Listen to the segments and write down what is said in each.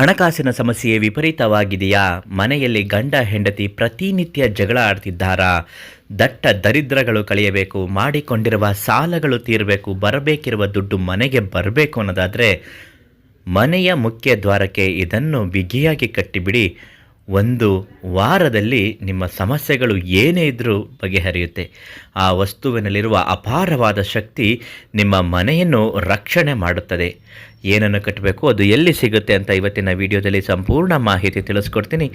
ಹಣಕಾಸಿನ ಸಮಸ್ಯೆ ವಿಪರೀತವಾಗಿದೆಯಾ? ಮನೆಯಲ್ಲಿ ಗಂಡ, ಹೆಂಡತಿ ಪ್ರತಿನಿತ್ಯ ಜಗಳ ಆಡ್ತಿದ್ದಾರಾ? ದಟ್ಟ ದರಿದ್ರಗಳು ಕಳೆಯಬೇಕು, ಮಾಡಿಕೊಂಡಿರುವ ಸಾಲಗಳು ತೀರಬೇಕು, ಬರಬೇಕಿರುವ ದುಡ್ಡು ಮನೆಗೆ ಬರಬೇಕು ಅನ್ನೋದಾದರೆ ಮನೆಯ ಮುಖ್ಯ ದ್ವಾರಕ್ಕೆ ಇದನ್ನು ಬಿಗಿಯಾಗಿ ಕಟ್ಟಿಬಿಡಿ. ಒಂದು ವಾರದಲ್ಲಿ ನಿಮ್ಮ ಸಮಸ್ಯೆಗಳು ಏನೇ ಇದ್ದರೂ ಬಗೆಹರಿಯುತ್ತೆ. ಆ ವಸ್ತುವಿನಲ್ಲಿರುವ ಅಪಾರವಾದ ಶಕ್ತಿ ನಿಮ್ಮ ಮನೆಯನ್ನು ರಕ್ಷಣೆ ಮಾಡುತ್ತದೆ. ಏನನ್ನು ಕಟ್ಟಬೇಕು, ಅದು ಎಲ್ಲಿ ಸಿಗುತ್ತೆ ಅಂತ ಇವತ್ತಿನ ವಿಡಿಯೋದಲ್ಲಿ ಸಂಪೂರ್ಣ ಮಾಹಿತಿ ತಿಳಿಸ್ಕೊಡ್ತೀನಿ.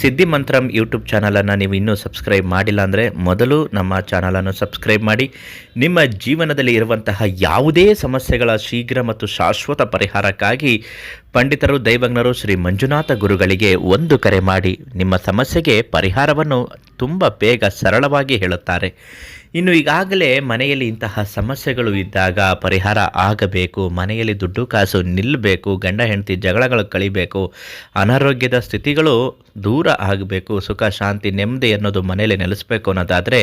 ಸಿದ್ಧಿ ಮಂತ್ರಂ ಯೂಟ್ಯೂಬ್ ಚಾನಲನ್ನು ನೀವು ಇನ್ನೂ ಸಬ್ಸ್ಕ್ರೈಬ್ ಮಾಡಿಲ್ಲ ಅಂದರೆ ಮೊದಲು ನಮ್ಮ ಚಾನಲನ್ನು ಸಬ್ಸ್ಕ್ರೈಬ್ ಮಾಡಿ. ನಿಮ್ಮ ಜೀವನದಲ್ಲಿ ಇರುವಂತಹ ಯಾವುದೇ ಸಮಸ್ಯೆಗಳ ಶೀಘ್ರ ಮತ್ತು ಶಾಶ್ವತ ಪರಿಹಾರಕ್ಕಾಗಿ ಪಂಡಿತರು, ದೈವಜ್ಞರು, ಶ್ರೀ ಮಂಜುನಾಥ ಗುರುಗಳಿಗೆ ಒಂದು ಕರೆ ಮಾಡಿ ನಿಮ್ಮ ಸಮಸ್ಯೆಗೆ ಪರಿಹಾರವನ್ನು ತುಂಬ ಬೇಗ ಸರಳವಾಗಿ ಹೇಳುತ್ತಾರೆ. ಇನ್ನು ಈಗಾಗಲೇ ಮನೆಯಲ್ಲಿ ಇಂತಹ ಸಮಸ್ಯೆಗಳು ಇದ್ದಾಗ ಪರಿಹಾರ ಆಗಬೇಕು, ಮನೆಯಲ್ಲಿ ದುಡ್ಡು ಕಾಸು ನಿಲ್ಲಬೇಕು ಗಂಡ, ಹೆಂಡತಿ ಜಗಳಗಳು ಕಳಿಬೇಕು, ಅನಾರೋಗ್ಯದ ಸ್ಥಿತಿಗಳು ದೂರ ಆಗಬೇಕು, ಸುಖ, ಶಾಂತಿ, ನೆಮ್ಮದಿ ಅನ್ನೋದು ಮನೆಯಲ್ಲಿ ನೆಲೆಸಬೇಕು ಅನ್ನೋದಾದರೆ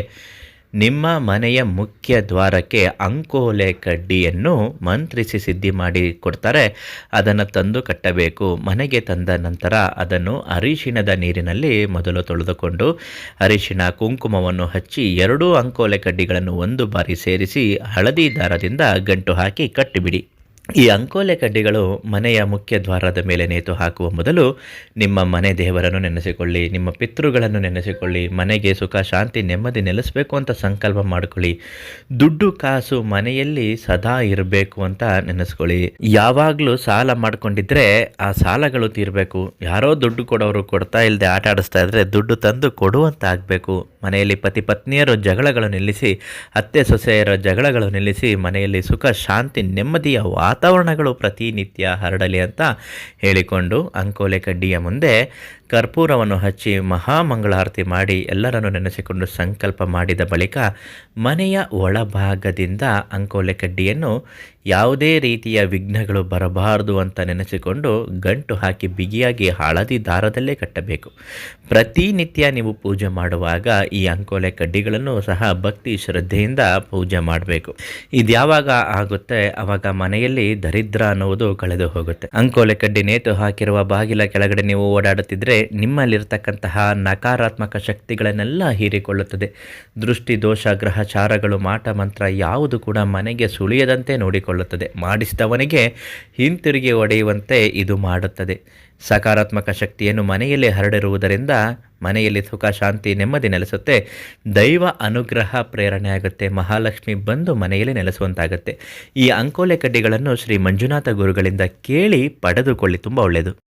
ನಿಮ್ಮ ಮನೆಯ ಮುಖ್ಯ ದ್ವಾರಕ್ಕೆ ಅಂಕೋಲೆ ಕಡ್ಡಿಯನ್ನು ಮಂತ್ರಿಸಿ ಸಿದ್ಧಿ ಮಾಡಿ ಕೊಡ್ತಾರೆ. ಅದನ್ನು ತಂದು ಕಟ್ಟಬೇಕು. ಮನೆಗೆ ತಂದ ನಂತರ ಅದನ್ನು ಅರಿಶಿಣದ ನೀರಿನಲ್ಲಿ ಮೊದಲು ತೊಳೆದುಕೊಂಡು ಅರಿಶಿಣ ಕುಂಕುಮವನ್ನು ಹಚ್ಚಿ ಎರಡೂ ಅಂಕೋಲೆ ಕಡ್ಡಿಗಳನ್ನು ಒಂದು ಬಾರಿ ಸೇರಿಸಿ ಹಳದಿ ದಾರದಿಂದ ಗಂಟು ಹಾಕಿ ಕಟ್ಟಿಬಿಡಿ. ಈ ಅಂಕೋಲೆ ಕಡ್ಡಿಗಳು ಮನೆಯ ಮುಖ್ಯ ದ್ವಾರದ ಮೇಲೆ ನೇತು ಹಾಕುವ ಮೊದಲು ನಿಮ್ಮ ಮನೆ ದೇವರನ್ನು ನೆನೆಸಿಕೊಳ್ಳಿ, ನಿಮ್ಮ ಪಿತೃಗಳನ್ನು ನೆನೆಸಿಕೊಳ್ಳಿ, ಮನೆಗೆ ಸುಖ, ಶಾಂತಿ, ನೆಮ್ಮದಿ ನೆಲೆಸಬೇಕು ಅಂತ ಸಂಕಲ್ಪ ಮಾಡಿಕೊಳ್ಳಿ. ದುಡ್ಡು, ಕಾಸು ಮನೆಯಲ್ಲಿ ಸದಾ ಇರಬೇಕು ಅಂತ ನೆನೆಸ್ಕೊಳ್ಳಿ. ಯಾವಾಗಲೂ ಸಾಲ ಮಾಡಿಕೊಂಡಿದ್ರೆ ಆ ಸಾಲಗಳು ತೀರಬೇಕು. ಯಾರೋ ದುಡ್ಡು ಕೊಡೋರು ಕೊಡ್ತಾ ಇಲ್ಲದೆ ಆಟ ಆಡಿಸ್ತಾ ಇದ್ರೆ ದುಡ್ಡು ತಂದು ಕೊಡುವಂತ ಆಗಬೇಕು ಮನೆಯಲ್ಲಿ ಪತಿ ಪತ್ನಿಯರು ಜಗಳಗಳು ನಿಲ್ಲಿಸಿ, ಅತ್ತೆ ಸೊಸೆಯರ ಜಗಳಗಳು ನಿಲ್ಲಿಸಿ ಮನೆಯಲ್ಲಿ ಸುಖ, ಶಾಂತಿ, ನೆಮ್ಮದಿಯ ವಾತಾವರಣಗಳು ಪ್ರತಿನಿತ್ಯ ಹರಡಲಿ ಅಂತ ಹೇಳಿಕೊಂಡು ಅಂಕೋಲೆ ಕಡ್ಡಿಯ ಮುಂದೆ ಕರ್ಪೂರವನ್ನು ಹಚ್ಚಿ ಮಹಾಮಂಗಳಾರತಿ ಮಾಡಿ ಎಲ್ಲರನ್ನು ನೆನೆಸಿಕೊಂಡು ಸಂಕಲ್ಪ ಮಾಡಿದ ಬಳಿಕ ಮನೆಯ ಒಳಭಾಗದಿಂದ ಅಂಕೋಲೆ ಕಡ್ಡಿಯನ್ನು ಯಾವುದೇ ರೀತಿಯ ವಿಘ್ನಗಳು ಬರಬಾರದು ಅಂತ ನೆನೆಸಿಕೊಂಡು ಗಂಟು ಹಾಕಿ ಬಿಗಿಯಾಗಿ ಹಳದಿ ದಾರದಲ್ಲೇ ಕಟ್ಟಬೇಕು. ಪ್ರತಿನಿತ್ಯ ನೀವು ಪೂಜೆ ಮಾಡುವಾಗ ಈ ಅಂಕೋಲೆ ಕಡ್ಡಿಗಳನ್ನು ಸಹ ಭಕ್ತಿ ಶ್ರದ್ಧೆಯಿಂದ ಪೂಜೆ ಮಾಡಬೇಕು. ಇದು ಯಾವಾಗ ಆಗುತ್ತೆ? ಆವಾಗ ಮನೆಯಲ್ಲಿ ದರಿದ್ರ ಅನ್ನುವುದು ಕಳೆದು ಹೋಗುತ್ತೆ. ಅಂಕೋಲೆ ಕಡ್ಡಿ ನೇತು ಹಾಕಿರುವ ಬಾಗಿಲ ಕೆಳಗಡೆ ನೀವು ಓಡಾಡುತ್ತಿದ್ದರೆ ನಿಮ್ಮಲ್ಲಿರ್ತಕ್ಕಂತಹ ನಕಾರಾತ್ಮಕ ಶಕ್ತಿಗಳನ್ನೆಲ್ಲ ಹೀರಿಕೊಳ್ಳುತ್ತದೆ. ದೃಷ್ಟಿ, ದೋಷ, ಗ್ರಹಚಾರಗಳು, ಮಾಟ, ಮಂತ್ರ ಯಾವುದು ಕೂಡ ಮನೆಗೆ ಸುಳಿಯದಂತೆ ನೋಡಿಕೊಳ್ಳುತ್ತದೆ. ಮಾಡಿಸಿದವನಿಗೆ ಹಿಂತಿರುಗಿ ಒಡೆಯುವಂತೆ ಇದು ಮಾಡುತ್ತದೆ. ಸಕಾರಾತ್ಮಕ ಶಕ್ತಿಯನ್ನು ಮನೆಯಲ್ಲಿ ಹರಡಿರುವುದರಿಂದ ಮನೆಯಲ್ಲಿ ಸುಖ, ಶಾಂತಿ, ನೆಮ್ಮದಿ ನೆಲೆಸುತ್ತೆ. ದೈವ ಅನುಗ್ರಹ ಪ್ರೇರಣೆ ಆಗುತ್ತೆ. ಮಹಾಲಕ್ಷ್ಮಿ ಬಂದು ಮನೆಯಲ್ಲಿ ನೆಲೆಸುವಂತಾಗುತ್ತೆ. ಈ ಅಂಕೋಲೆ ಕಡ್ಡಿಗಳನ್ನು ಶ್ರೀ ಮಂಜುನಾಥ ಗುರುಗಳಿಂದ ಕೇಳಿ ಪಡೆದುಕೊಳ್ಳಿ. ತುಂಬ ಒಳ್ಳೆಯದು.